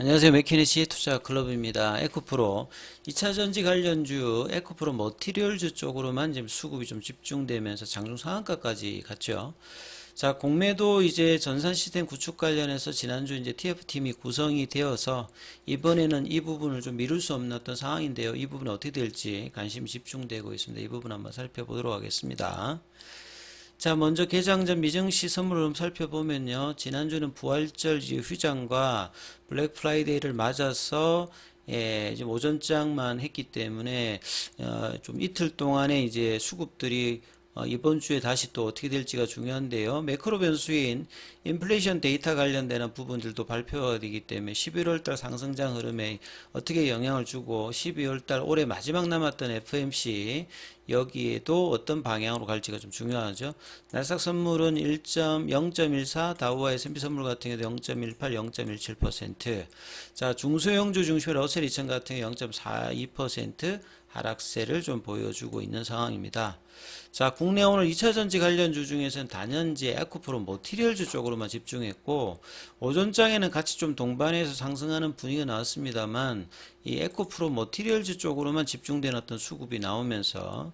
안녕하세요. 맥키니시 투자 클럽입니다. 에코프로 2차 전지 관련주 에코프로 머티리얼즈 쪽으로만 지금 수급이 좀 집중되면서 장중 상한가까지 갔죠. 자, 공매도 이제 전산 시스템 구축 관련해서 지난주 이제 TF팀이 구성이 되어서 이번에는 이 부분을 좀 미룰 수 없는 어떤 상황인데요. 이 부분이 어떻게 될지 관심이 집중되고 있습니다. 이 부분 한번 살펴보도록 하겠습니다. 자, 먼저 개장 전 미증시 선물을 좀 살펴보면요. 지난주는 부활절 휴장과 블랙 프라이데이를 맞아서 예, 지금 오전장만 했기 때문에 어, 좀 이틀 동안에 이제 수급들이 어, 이번 주에 다시 또 어떻게 될지가 중요한데요. 매크로 변수인 인플레이션 데이터 관련되는 부분들도 발표가 되기 때문에 11월 달 상승장 흐름에 어떻게 영향을 주고 12월 달 올해 마지막 남았던 FMC 여기에도 어떤 방향으로 갈지가 좀 중요하죠. 나스닥 선물은 1.0.14, 다우와 S&P 선물 같은 경우도 0.18, 0.17%. 자, 중소형주 중심으로 러셀 2000 같은 경우 0.42% 하락세를 좀 보여주고 있는 상황입니다. 자, 국내 오늘 2차 전지 관련주 중에서는 단연지 에코프로 모티리얼주 쪽으로만 집중했고 오전장에는 같이 좀 동반해서 상승하는 분위기가 나왔습니다만 이 에코프로 모티리얼주 쪽으로만 어떤 수급이 나오면서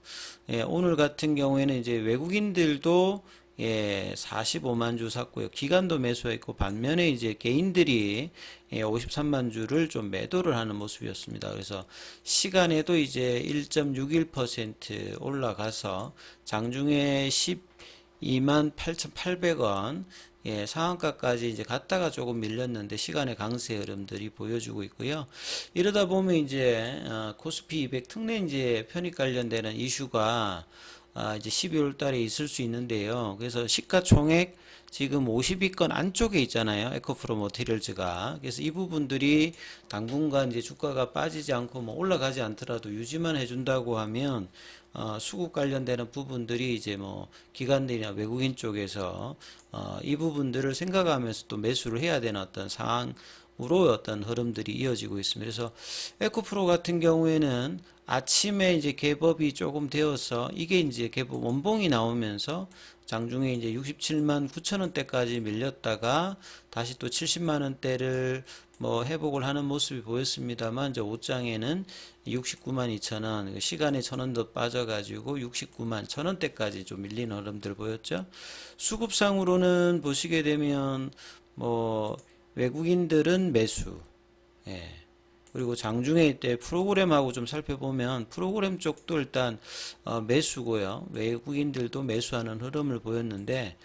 예, 오늘 같은 경우에는 이제 외국인들도 예, 45만 주 샀고요. 기간도 매수했고 반면에 이제 개인들이 예, 53만 주를 좀 매도를 하는 모습이었습니다. 그래서 시간에도 이제 1.61% 올라가서 장중에 12만 8,800원 예, 상한가까지 이제 갔다가 조금 밀렸는데 시간의 강세 흐름들이 보여주고 있고요. 이러다 보면 이제 어, 코스피 200 특례 이제 편입 관련되는 이슈가 아, 이제 12월 달에 있을 수 있는데요. 그래서 시가총액 지금 50위권 안쪽에 있잖아요. 에코프로 모티리얼즈가. 그래서 이 부분들이 당분간 이제 주가가 빠지지 않고 뭐 올라가지 않더라도 유지만 해준다고 하면 어, 수급 관련되는 부분들이 이제 뭐 기관들이나 외국인 쪽에서 어, 이 부분들을 생각하면서 또 매수를 해야 되는 어떤 상황 으로 어떤 흐름들이 이어지고 있습니다. 그래서 에코프로 같은 경우에는 아침에 이제 개법이 조금 되어서 이게 이제 개법 원봉이 나오면서 장중에 이제 67만 9천 원대까지 밀렸다가 다시 또 70만 원대를 뭐 회복을 하는 모습이 보였습니다만 이제 옷장에는 69만 2천 원 시간에 천 원 더 빠져가지고 69만 천 원대까지 좀 밀린 흐름들 보였죠. 수급상으로는 보시게 되면 뭐 외국인들은 매수, 예. 그리고 장중에 때 프로그램하고 좀 살펴보면 프로그램 쪽도 일단 어, 매수고요. 외국인들도 매수하는 흐름을 보였는데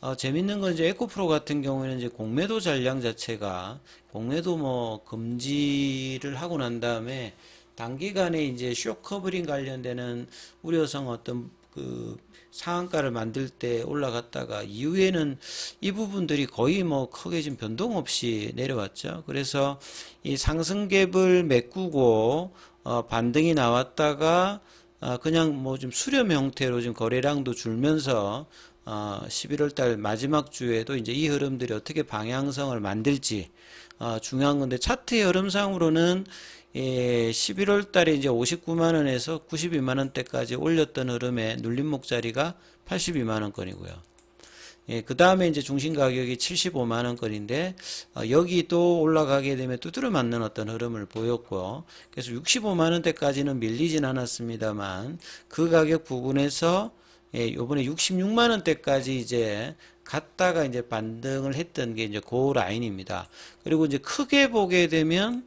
어, 재밌는 건 이제 에코프로 같은 경우에는 이제 공매도 잔량 자체가 공매도 뭐 금지를 하고 난 다음에 단기간에 이제 쇼 커버링 관련되는 우려성 어떤 그 상한가를 만들 때 올라갔다가 이후에는 이 부분들이 거의 뭐 크게 지금 변동 없이 내려왔죠. 그래서 이 상승 갭을 메꾸고 어 반등이 나왔다가 아 그냥 뭐 좀 수렴 형태로 지금 거래량도 줄면서 어 11월 달 마지막 주에도 이제 이 흐름들이 어떻게 방향성을 만들지 어 중요한 건데 차트의 흐름상으로는 예, 11월 달에 이제 59만 원에서 92만 원대까지 올렸던 흐름의 눌림목 자리가 82만 원권이고요. 예, 그 다음에 이제 중심 가격이 75만 원권인데 어, 여기도 올라가게 되면 두드려 맞는 어떤 흐름을 보였고 그래서 65만 원대까지는 밀리진 않았습니다만 그 가격 부분에서 예, 요번에 66만 원대까지 이제 갔다가 이제 반등을 했던 게 이제 그 라인입니다. 그리고 이제 크게 보게 되면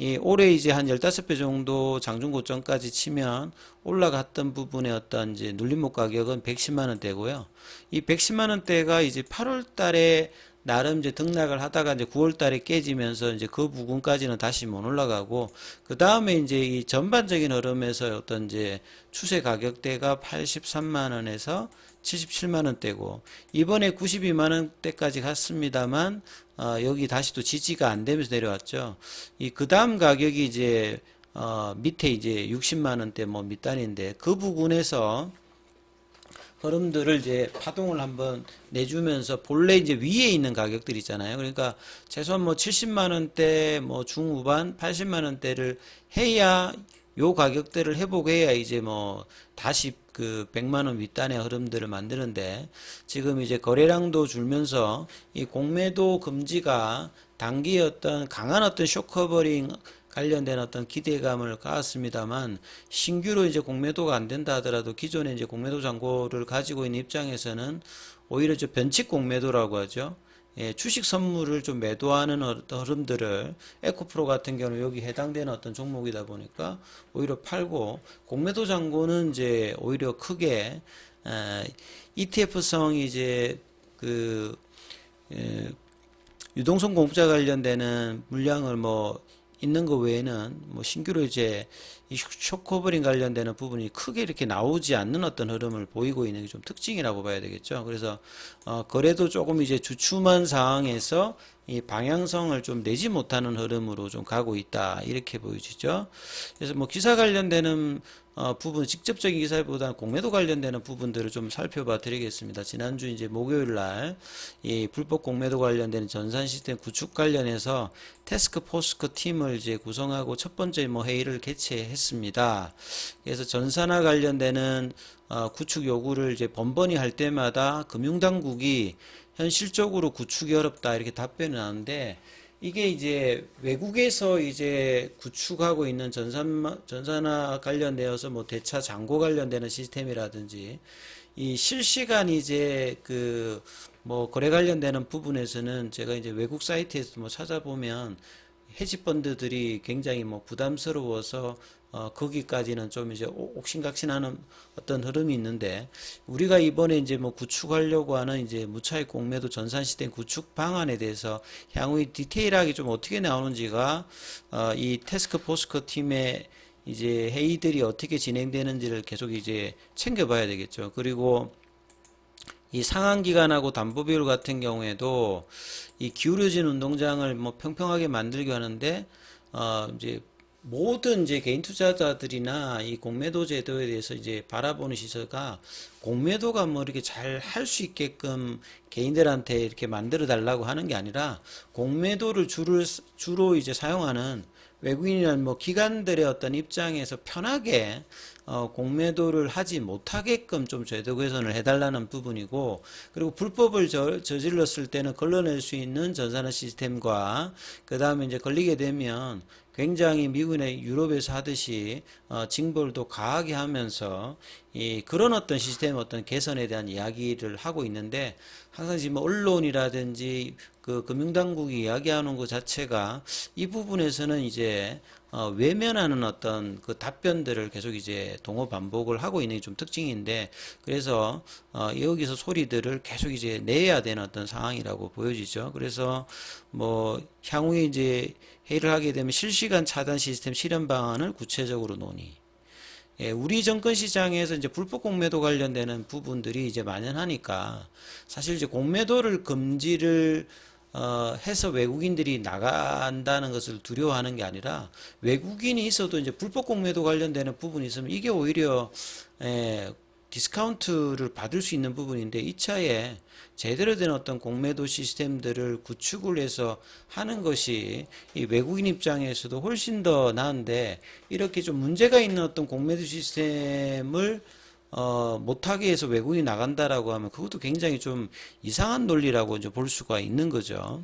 이 올해 이제 한 15배 정도 장중 고점까지 치면 올라갔던 부분의 어떤 이제 눌림목 가격은 110만 원대고요. 이 110만 원대가 이제 8월 달에 나름 이제 등락을 하다가 이제 9월 달에 깨지면서 이제 그 부분까지는 다시 못 올라가고 그 다음에 이제 이 전반적인 흐름에서 어떤 이제 추세 가격대가 83만 원에서 77만 원대고 이번에 92만 원대까지 갔습니다만 어, 여기 다시 또 지지가 안 되면서 내려왔죠. 이 그 다음 가격이 이제 어, 밑에 이제 60만 원대 뭐 밑단인데 그 부분에서 흐름들을 이제 파동을 한번 내주면서 본래 이제 위에 있는 가격들 있잖아요. 그러니까 최소한 뭐 70만 원대 뭐 중후반 80만 원대를 해야 요 가격대를 회복해야 이제 뭐 다시 그 100만 원 윗단의 흐름들을 만드는데 지금 이제 거래량도 줄면서 이 공매도 금지가 단기 어떤 강한 어떤 쇼커버링 관련된 어떤 기대감을 갖았습니다만 신규로 이제 공매도가 안 된다 하더라도 기존에 이제 공매도 잔고를 가지고 있는 입장에서는 오히려 저 변칙 공매도라고 하죠. 예, 주식 선물을 좀 매도하는 흐름들을 에코프로 같은 경우는 여기 해당되는 어떤 종목이다 보니까 오히려 팔고 공매도 잔고는 이제 오히려 크게 ETF성이 이제 그 예, 유동성 공급자 관련되는 물량을 뭐 있는 거 외에는 뭐 신규로 이제 이 쇼커버링 관련되는 부분이 크게 이렇게 나오지 않는 어떤 흐름을 보이고 있는 게 좀 특징이라고 봐야 되겠죠. 그래서 어 거래도 조금 이제 주춤한 상황에서 이 방향성을 좀 내지 못하는 흐름으로 좀 가고 있다 이렇게 보여지죠. 그래서 뭐 기사 관련되는 어, 부분 직접적인 기사보다는 공매도 관련되는 부분들을 좀 살펴봐 드리겠습니다. 지난주 이제 목요일 날 이 불법 공매도 관련되는 전산 시스템 구축 관련해서 테스크 포스크 팀을 이제 구성하고 첫 번째 뭐 회의를 개최했습니다. 그래서 전산화 관련되는 어, 구축 요구를 이제 번번이 할 때마다 금융당국이 현실적으로 구축이 어렵다 이렇게 답변을 하는데 이게 이제 외국에서 이제 구축하고 있는 전산 전산화 관련되어서 뭐 대차 잔고 관련되는 시스템이라든지 이 실시간 이제 그 뭐 거래 관련되는 부분에서는 제가 이제 외국 사이트에서 뭐 찾아보면 헤지 펀드들이 굉장히 뭐 부담스러워서 어 거기까지는 좀 이제 오- 옥신각신하는 어떤 흐름이 있는데 우리가 이번에 이제 뭐 구축하려고 하는 이제 무차익 공매도 전산 시스템 구축 방안에 대해서 향후 이 디테일하게 좀 어떻게 나오는지가 어 이 테스크 포스커 팀의 이제 회의들이 어떻게 진행되는지를 계속 이제 챙겨봐야 되겠죠. 그리고 이 상한 기간하고 담보 비율 같은 경우에도 이 기울어진 운동장을 뭐 평평하게 만들게 하는데 어 이제 모든 이제 개인 투자자들이나 이 공매도 제도에 대해서 이제 바라보는 시선가 공매도가 뭐 이렇게 잘 할 수 있게끔 개인들한테 이렇게 만들어 달라고 하는 게 아니라 공매도를 주를 주로 이제 사용하는 외국인이나 뭐 기관들의 어떤 입장에서 편하게 어, 공매도를 하지 못하게끔 좀 제도 개선을 해달라는 부분이고 그리고 불법을 저, 저질렀을 때는 걸러낼 수 있는 전산화 시스템과 그 다음에 이제 걸리게 되면 굉장히 미국이나 유럽에서 하듯이 어, 징벌도 가하게 하면서 이 그런 어떤 시스템 어떤 개선에 대한 이야기를 하고 있는데 항상 지금 언론이라든지 그 금융당국이 이야기하는 것 자체가 이 부분에서는 이제 어, 외면하는 어떤 그 답변들을 계속 이제 동호 반복을 하고 있는 게 좀 특징인데 그래서 어, 여기서 소리들을 계속 이제 내야 되는 어떤 상황이라고 보여지죠. 그래서 뭐 향후에 이제 회의를 하게 되면 실시간 차단 시스템 실현 방안을 구체적으로 논의. 예, 우리 정권 시장에서 이제 불법 공매도 관련되는 부분들이 이제 만연하니까 사실 이제 공매도를 금지를 어, 해서 외국인들이 나간다는 것을 두려워하는 게 아니라 외국인이 있어도 이제 불법 공매도 관련되는 부분이 있으면 이게 오히려 에, 디스카운트를 받을 수 있는 부분인데 이 차에 제대로 된 어떤 공매도 시스템들을 구축을 해서 하는 것이 이 외국인 입장에서도 훨씬 더 나은데 이렇게 좀 문제가 있는 어떤 공매도 시스템을 어, 못하게 해서 외국인이 나간다라고 하면 그것도 굉장히 좀 이상한 논리라고 이제 볼 수가 있는 거죠.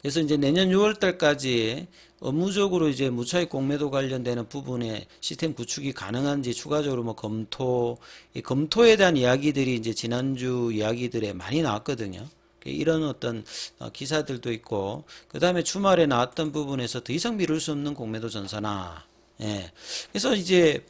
그래서 이제 내년 6월 달까지 업무적으로 이제 무차익 공매도 관련되는 부분에 시스템 구축이 가능한지 추가적으로 뭐 검토, 이 검토에 대한 이야기들이 이제 지난주 이야기들에 많이 나왔거든요. 이런 어떤 어, 기사들도 있고, 그 다음에 주말에 나왔던 부분에서 더 이상 미룰 수 없는 공매도 전산화. 예. 그래서 이제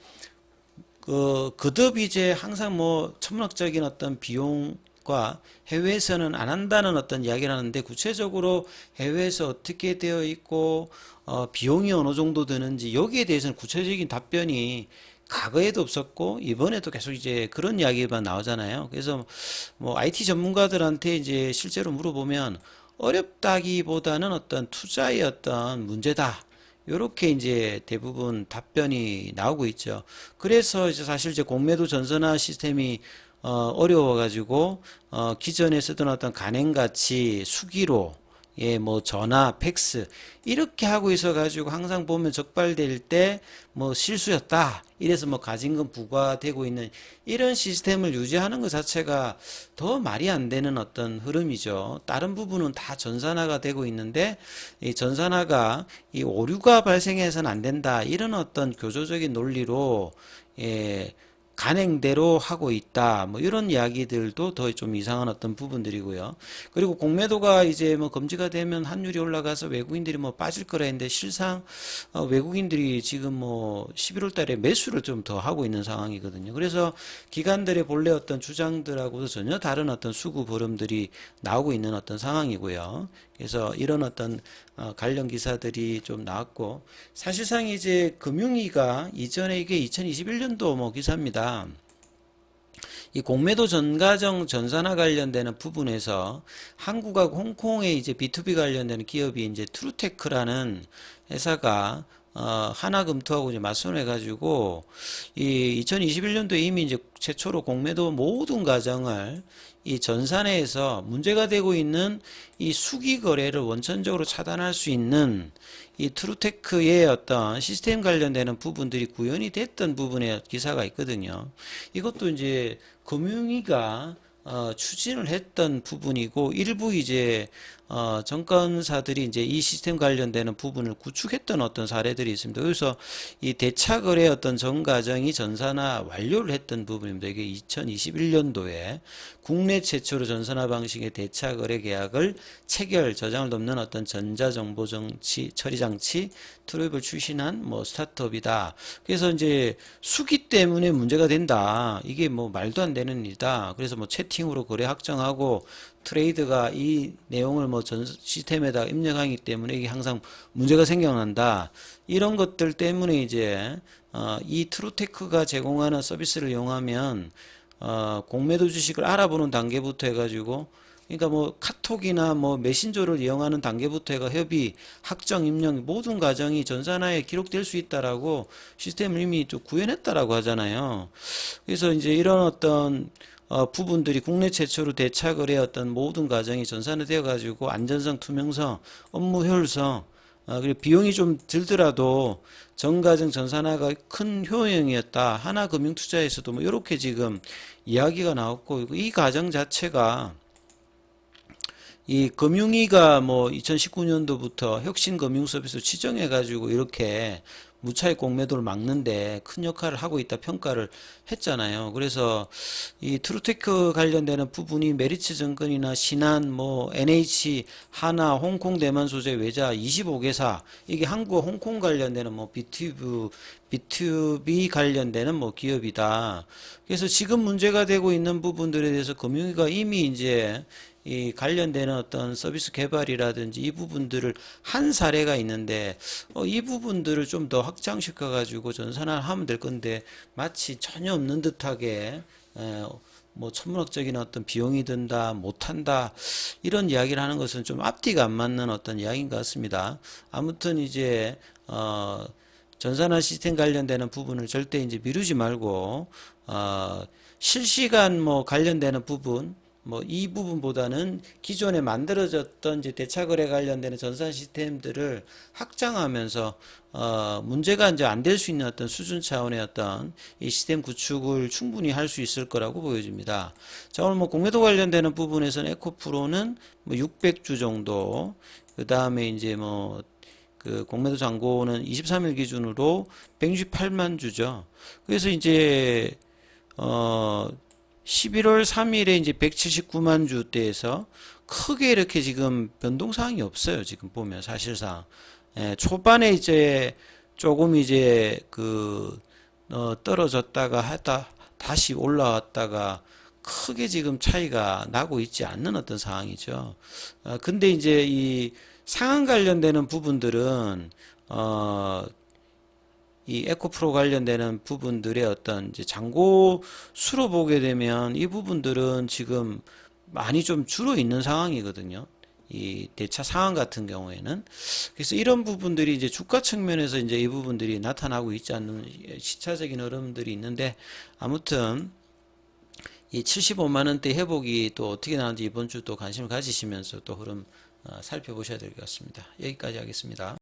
그 거듭 이제 항상 뭐 천문학적인 어떤 비용과 해외에서는 안 한다는 어떤 이야기를 하는데 구체적으로 해외에서 어떻게 되어 있고 어 비용이 어느 정도 드는지 여기에 대해서는 구체적인 답변이 과거에도 없었고 이번에도 계속 이제 그런 이야기만 나오잖아요. 그래서 뭐 IT 전문가들한테 이제 실제로 물어보면 어렵다기보다는 어떤 투자의 어떤 문제다. 요렇게 이제 대부분 답변이 나오고 있죠. 그래서 이제 사실 이제 공매도 전선화 시스템이 어, 어려워가지고 어, 기존에 쓰던 어떤 간행같이 수기로 예, 뭐 전화, 팩스 이렇게 하고 있어 가지고 항상 보면 적발될 때 뭐 실수였다. 이래서 뭐 가진금 부과되고 있는 이런 시스템을 유지하는 것 자체가 더 말이 안 되는 어떤 흐름이죠. 다른 부분은 다 전산화가 되고 있는데 이 전산화가 이 오류가 발생해서는 안 된다. 이런 어떤 교조적인 논리로 예, 간행대로 하고 있다. 뭐 이런 이야기들도 더 좀 이상한 어떤 부분들이고요. 그리고 공매도가 이제 뭐 금지가 되면 환율이 올라가서 외국인들이 뭐 빠질 거라 했는데 실상 어, 외국인들이 지금 뭐 11월 달에 매수를 좀 더 하고 있는 상황이거든요. 그래서 기관들의 본래 어떤 주장들하고도 전혀 다른 어떤 수구 보름들이 나오고 있는 어떤 상황이고요. 그래서 이런 어떤 어, 관련 기사들이 좀 나왔고 사실상 이제 금융위가 이전에 이게 2021년도 뭐 기사입니다. 이 공매도 전가정 전산화 관련되는 부분에서 한국하고 홍콩의 이제 B2B 관련되는 기업이 이제 트루테크라는 회사가 어, 하나금투하고 이제 맞선해 가지고 이 2021년도에 이미 이제 최초로 공매도 모든 과정을 이 전산회에서 문제가 되고 있는 이 수기 거래를 원천적으로 차단할 수 있는 이 트루테크의 어떤 시스템 관련되는 부분들이 구현이 됐던 부분의 기사가 있거든요. 이것도 이제 금융위가 어, 추진을 했던 부분이고 일부 이제 어, 정권사들이 이제 이 시스템 관련되는 부분을 구축했던 어떤 사례들이 있습니다. 그래서 이 대차 거래 어떤 전 과정이 전산화 완료를 했던 부분입니다. 이게 2021년도에 국내 최초로 전산화 방식의 대차 거래 계약을 체결 저장을 돕는 어떤 전자정보 정치 처리 장치 트랩을 출신한 뭐 스타트업이다. 그래서 이제 수기 때문에 문제가 된다. 이게 뭐 말도 안 되는 일이다. 그래서 뭐 채팅으로 거래 확정하고 트레이드가 이 내용을 뭐 전 시스템에다 입력하기 때문에 이게 항상 문제가 생겨난다. 이런 것들 때문에 이제 어, 이 트루테크가 제공하는 서비스를 이용하면 어, 공매도 주식을 알아보는 단계부터 해가지고 그러니까 뭐 카톡이나 뭐 메신저를 이용하는 단계부터 해가 협의, 확정, 입력 모든 과정이 전산화에 기록될 수 있다라고 시스템을 이미 좀 구현했다라고 하잖아요. 그래서 이제 이런 어떤 어, 부분들이 국내 최초로 대차 거래 어떤 모든 과정이 전산화 되어 가지고 안전성, 투명성, 업무 효율성 어, 그리고 비용이 좀 들더라도 전가정 전산화가 큰 효용이었다. 하나금융투자에서도 뭐 이렇게 지금 이야기가 나왔고 이 과정 자체가 이 금융위가 뭐 2019년도부터 혁신금융서비스 지정해가지고 이렇게 무차익 공매도를 막는데 큰 역할을 하고 있다 평가를 했잖아요. 그래서 이 트루테크 관련되는 부분이 메리츠 증권이나 신한, 뭐 NH, 하나, 홍콩 대만 소재 외자 25개사 이게 한국 홍콩 관련되는 뭐 B2B B2B 관련되는 뭐 기업이다. 그래서 지금 문제가 되고 있는 부분들에 대해서 금융위가 이미 이제 이 관련되는 어떤 서비스 개발이라든지 이 부분들을 한 사례가 있는데 어, 이 부분들을 좀 더 확장시켜 가지고 전산화를 하면 될 건데 마치 전혀 없는 듯하게 에, 뭐 천문학적인 어떤 비용이 든다 못한다 이런 이야기를 하는 것은 좀 앞뒤가 안 맞는 어떤 이야기인 것 같습니다. 아무튼 이제 어, 전산화 시스템 관련되는 부분을 절대 이제 미루지 말고 어, 실시간 뭐 관련되는 부분 뭐 이 부분보다는 기존에 만들어졌던 이제 대차 거래 관련되는 전산 시스템들을 확장하면서 어 문제가 이제 안 될 수 있는 어떤 수준 차원의 어떤 이 시스템 구축을 충분히 할 수 있을 거라고 보여집니다. 자 오늘 뭐 공매도 관련되는 부분에서는 에코프로는 뭐 600주 정도 그 다음에 이제 뭐그 공매도 잔고는 23일 기준으로 168만 주죠. 그래서 이제 어 11월 3일에 이제 179만 주대에서 크게 이렇게 지금 변동 사항이 없어요. 지금 보면 사실상 예, 초반에 이제 조금 이제 그 어, 떨어졌다가 하다 다시 올라왔다가 크게 지금 차이가 나고 있지 않는 어떤 상황이죠. 어, 근데 이제 이 상한 관련되는 부분들은 어, 이 에코프로 관련되는 부분들의 어떤 이제 잔고 수로 보게 되면 이 부분들은 지금 많이 좀 줄어 있는 상황이거든요. 이 대차 상황 같은 경우에는 그래서 이런 부분들이 이제 주가 측면에서 이제 이 부분들이 나타나고 있지 않는 시차적인 흐름들이 있는데 아무튼 이 75만 원대 회복이 또 어떻게 나오는지 이번 주 또 관심을 가지시면서 또 흐름 어, 살펴보셔야 될 것 같습니다. 여기까지 하겠습니다.